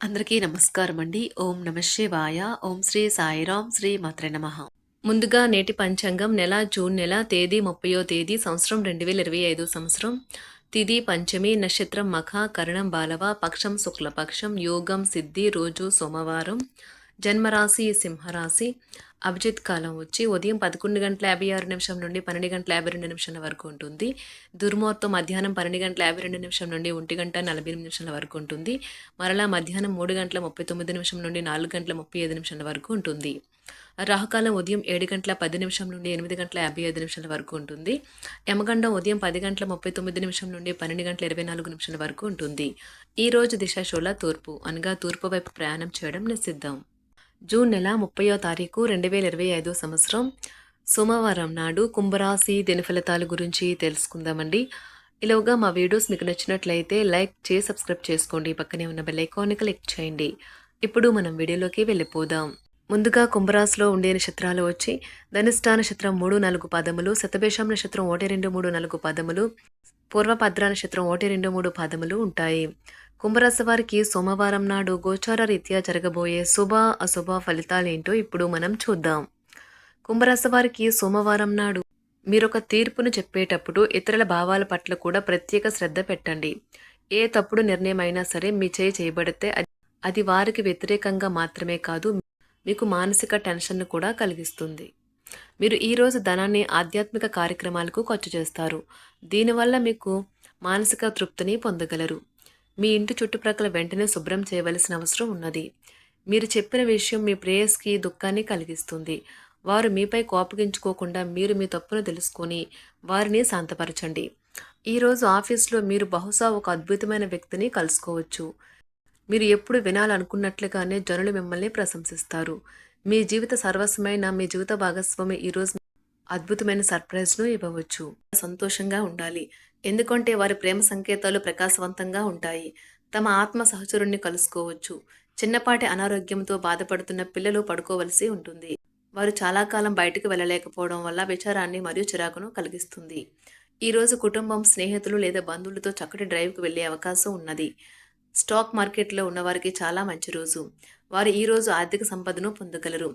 అందరికీ నమస్కారం అండి ఓం నమ శివాయ. ఓం శ్రీ సాయిరాం శ్రీ మాత్ర నమ. ముందుగా నేటి పంచాంగం నెల జూన్ నెల తేదీ ముప్పయో తేదీ సంవత్సరం రెండు వేల ఇరవై ఐదు సంవత్సరం. తిది పంచమి నక్షత్రం మఖ కరణం బాలవ పక్షం శుక్లపక్షం యోగం సిద్ధి రోజు సోమవారం. జన్మరాశి సింహరాశి అభిజిత్ కాలం వచ్చి ఉదయం పదకొండు గంటల యాభై ఆరు నిమిషం నుండి పన్నెండు గంటల యాభై రెండు నిమిషాల వరకు ఉంటుంది. దుర్ముహూర్తం మధ్యాహ్నం పన్నెండు గంటల యాభై రెండు నిమిషం నుండి ఒంటి గంట నలభై ఎనిమిది నిమిషాల వరకు ఉంటుంది. మరలా మధ్యాహ్నం మూడు గంటల ముప్పై తొమ్మిది నిమిషం నుండి నాలుగు గంటల ముప్పై ఐదు నిమిషాల వరకు ఉంటుంది. రాహుకాలం ఉదయం ఏడు గంటల పది నిమిషం నుండి ఎనిమిది గంటల యాభై ఐదు నిమిషాల వరకు ఉంటుంది. యమగండం ఉదయం పది గంటల ముప్పై తొమ్మిది నిమిషం నుండి పన్నెండు గంటల ఇరవై నాలుగు నిమిషాల వరకు ఉంటుంది. ఈరోజు రోజు దిశాశూల తూర్పు అనగా తూర్పు వైపు ప్రయాణం చేయడం నిషిద్ధం. జూన్ నెల ముప్పయో తారీఖు రెండు వేల ఇరవై ఐదో సంవత్సరం. సోమవారం నాడు కుంభరాశి దిన ఫలితాల గురించి తెలుసుకుందామండి. ఇలాగా మా వీడియోస్ మీకు నచ్చినట్లయితే లైక్ చేసి సబ్స్క్రైబ్ చేసుకోండి. పక్కనే ఉన్న బెల్ ఐకాన్ని క్లిక్ చేయండి. ఇప్పుడు మనం వీడియోలోకి వెళ్ళిపోదాం. ముందుగా కుంభరాశిలో ఉండే నక్షత్రాలు వచ్చి ధనిష్టా నక్షత్రం మూడు నాలుగు పాదములు శతభేషం నక్షత్రం ఒకటి రెండు మూడు నాలుగు పాదములు పూర్వభద్ర నక్షత్రం ఒకటి రెండు మూడు పాదములు ఉంటాయి. కుంభరాశి వారికి సోమవారం నాడు గోచార రీత్యా జరగబోయే శుభ అశుభ ఫలితాలేంటో ఇప్పుడు మనం చూద్దాం. కుంభరాశి వారికి సోమవారం నాడు మీరొక తీర్పును చెప్పేటప్పుడు ఇతరుల భావాల పట్ల కూడా ప్రత్యేక శ్రద్ధ పెట్టండి. ఏ తప్పుడు నిర్ణయం అయినా సరే మీ చేయి చేయబడితే అది- అది వారికి వ్యతిరేకంగా మాత్రమే కాదు మీకు మానసిక టెన్షన్ను కూడా కలిగిస్తుంది. మీరు ఈరోజు ధనాన్ని ఆధ్యాత్మిక కార్యక్రమాలకు ఖర్చు చేస్తారు. దీనివల్ల మీకు మానసిక తృప్తిని పొందగలరు. మీ ఇంటి చుట్టుప్రక్కల వెంటనే శుభ్రం చేయవలసిన అవసరం ఉన్నది. మీరు చెప్పిన విషయం మీ ప్రేయస్కి దుఃఖాన్ని కలిగిస్తుంది. వారు మీపై కోపగించుకోకుండా మీరు మీ తప్పును తెలుసుకొని వారిని శాంతపరచండి. ఈరోజు ఆఫీస్లో మీరు బహుశా ఒక అద్భుతమైన వ్యక్తిని కలుసుకోవచ్చు. మీరు ఎప్పుడు వినాలనుకున్నట్లుగానే జనులు మిమ్మల్ని ప్రశంసిస్తారు. మీ జీవిత సర్వస్వమైన మీ జీవిత భాగస్వామి ఈరోజు అద్భుతమైన సర్ప్రైజ్ను ఇవ్వవచ్చు. సంతోషంగా ఉండాలి. ఎందుకంటే వారి ప్రేమ సంకేతాలు ప్రకాశవంతంగా ఉంటాయి. తమ ఆత్మ సహచరుణ్ణి కలుసుకోవచ్చు. చిన్నపాటి అనారోగ్యంతో బాధపడుతున్న పిల్లలు పడుకోవలసి ఉంటుంది. వారు చాలా కాలం బయటకు వెళ్ళలేకపోవడం వల్ల విచారాన్ని మరియు చిరాకును కలిగిస్తుంది. ఈరోజు కుటుంబం స్నేహితులు లేదా బంధువులతో చక్కటి డ్రైవ్కి వెళ్ళే అవకాశం ఉన్నది. స్టాక్ మార్కెట్లో ఉన్నవారికి చాలా మంచి రోజు. వారు ఈ రోజు ఆర్థిక సంపదను పొందగలరు.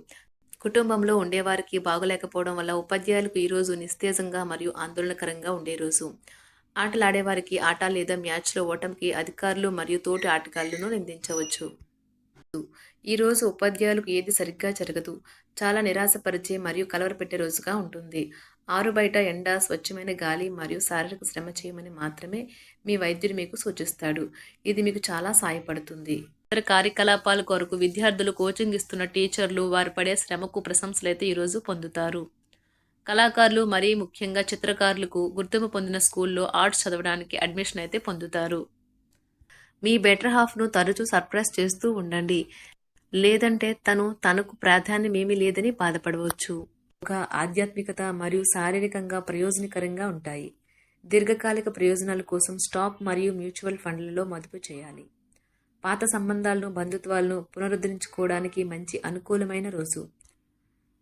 కుటుంబంలో ఉండేవారికి బాగోలేకపోవడం వల్ల ఉపాధ్యాయులకు ఈరోజు నిస్తేజంగా మరియు ఆందోళనకరంగా ఉండే రోజు. ఆటలాడేవారికి ఆట లేదా మ్యాచ్లో ఓటమికి అధికారులు మరియు తోటి ఆటగాళ్ళను నిందించవచ్చు. ఈరోజు ఉపాధ్యాయులకు ఏది సరిగ్గా జరగదు. చాలా నిరాశపరిచే మరియు కలవరపెట్టే రోజుగా ఉంటుంది. ఆరు బయట ఎండ స్వచ్ఛమైన గాలి మరియు శారీరక శ్రమ చేయమని మాత్రమే మీ వైద్యుడు మీకు సూచిస్తాడు. ఇది మీకు చాలా సాయపడుతుంది. ఇతర కార్యకలాపాల కొరకు విద్యార్థులు కోచింగ్ ఇస్తున్న టీచర్లు వారు పడే శ్రమకు ప్రశంసలైతే ఈరోజు పొందుతారు. కళాకారులు మరీ ముఖ్యంగా చిత్రకారులకు గుర్తింపు పొందిన స్కూల్లో ఆర్ట్స్ చదవడానికి అడ్మిషన్ అయితే పొందుతారు. మీ బెటర్ హాఫ్ను తరచూ సర్ప్రైజ్ చేస్తూ ఉండండి. లేదంటే తను తనకు ప్రాధాన్యమేమీ లేదని బాధపడవచ్చు. ఒక ఆధ్యాత్మికత మరియు శారీరకంగా ప్రయోజనకరంగా ఉంటాయి. దీర్ఘకాలిక ప్రయోజనాల కోసం స్టాక్ మరియు మ్యూచువల్ ఫండ్లలో మదుపు చేయాలి. పాత సంబంధాలను బంధుత్వాలను పునరుద్ధరించుకోవడానికి మంచి అనుకూలమైన రోజు.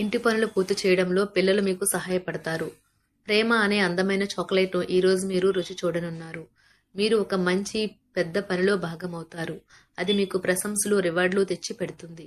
ఇంటి పనులు పూర్తి చేయడంలో పిల్లలు మీకు సహాయపడతారు. ప్రేమ అనే అందమైన చాక్లెట్ను ఈ రోజు మీరు రుచి చూడనున్నారు. మీరు ఒక మంచి పెద్ద పనిలో భాగమవుతారు. అది మీకు ప్రశంసలు రివార్డులు తెచ్చి పెడుతుంది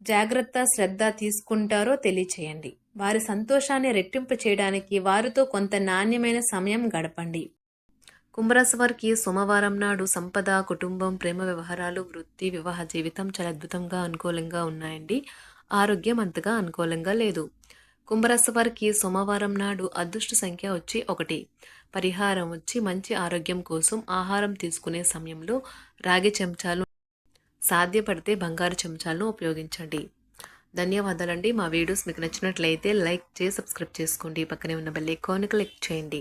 జాగ్రత్త శ్రద్ధ తీసుకుంటారో తెలియచేయండి. వారి సంతోషాన్ని రెట్టింపు చేయడానికి వారితో కొంత నాణ్యమైన సమయం గడపండి. కుంభరాశి వారికి సోమవారం నాడు సంపద కుటుంబం ప్రేమ వ్యవహారాలు వృత్తి వివాహ జీవితం చాలా అద్భుతంగా అనుకూలంగా ఉన్నాయండి. ఆరోగ్యం అంతగా అనుకూలంగా లేదు. కుంభరాశి వారికి సోమవారం నాడు అదృష్ట సంఖ్య వచ్చి ఒకటి. పరిహారం వచ్చి మంచి ఆరోగ్యం కోసం ఆహారం తీసుకునే సమయంలో రాగి చెంచాలు సాధ్యపడితే బంగారు చెంచాలను ఉపయోగించండి. ధన్యవాదాలండి. మా వీడియోస్ మీకు నచ్చినట్లయితే లైక్ చేసి సబ్స్క్రైబ్ చేసుకోండి. పక్కనే ఉన్న బెల్ ఐకాన్ క్లిక్ చేయండి.